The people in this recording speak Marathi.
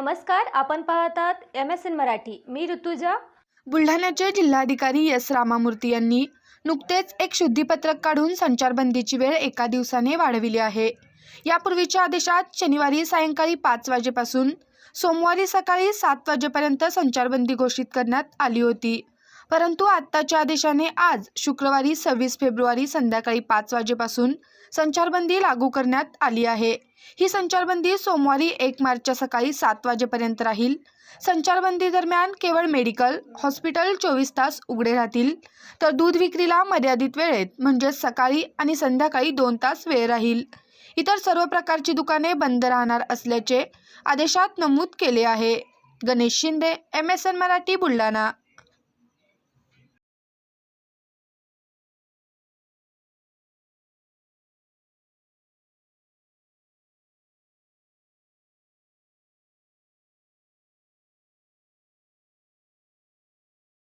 नमस्कार आपण पाहतात एम एस एन मराठी. मी ऋतुजा. बुलढाण्याचे जिल्हाधिकारी एस. रामामूर्ती यांनी नुकतेच एक शुद्धीपत्रक काढून संचारबंदीची वेळ एका दिवसाने वाढविली आहे. यापूर्वीच्या आदेशात शनिवारी सायंकाळी पाच वाजेपासून सोमवारी सकाळी सात वाजेपर्यंत संचारबंदी घोषित करण्यात आली होती. परंतु आत्ताच्या आदेशाने आज शुक्रवारी सव्वीस फेब्रुवारी संध्याकाळी पाच वाजेपासून संचारबंदी लागू करण्यात आली आहे. ही संचारबंदी सोमवारी एक मार्चच्या सकाळी सात वाजेपर्यंत राहील. संचारबंदी दरम्यान केवळ मेडिकल हॉस्पिटल चोवीस तास उघडे राहतील. तर दूध विक्रीला मर्यादित वेळेत म्हणजेच सकाळी आणि संध्याकाळी दोन तास वेळ राहील. इतर सर्व प्रकारची दुकाने बंद राहणार असल्याचे आदेशात नमूद केले आहे. Ganesh Shinde M S N Marathi Buldhana.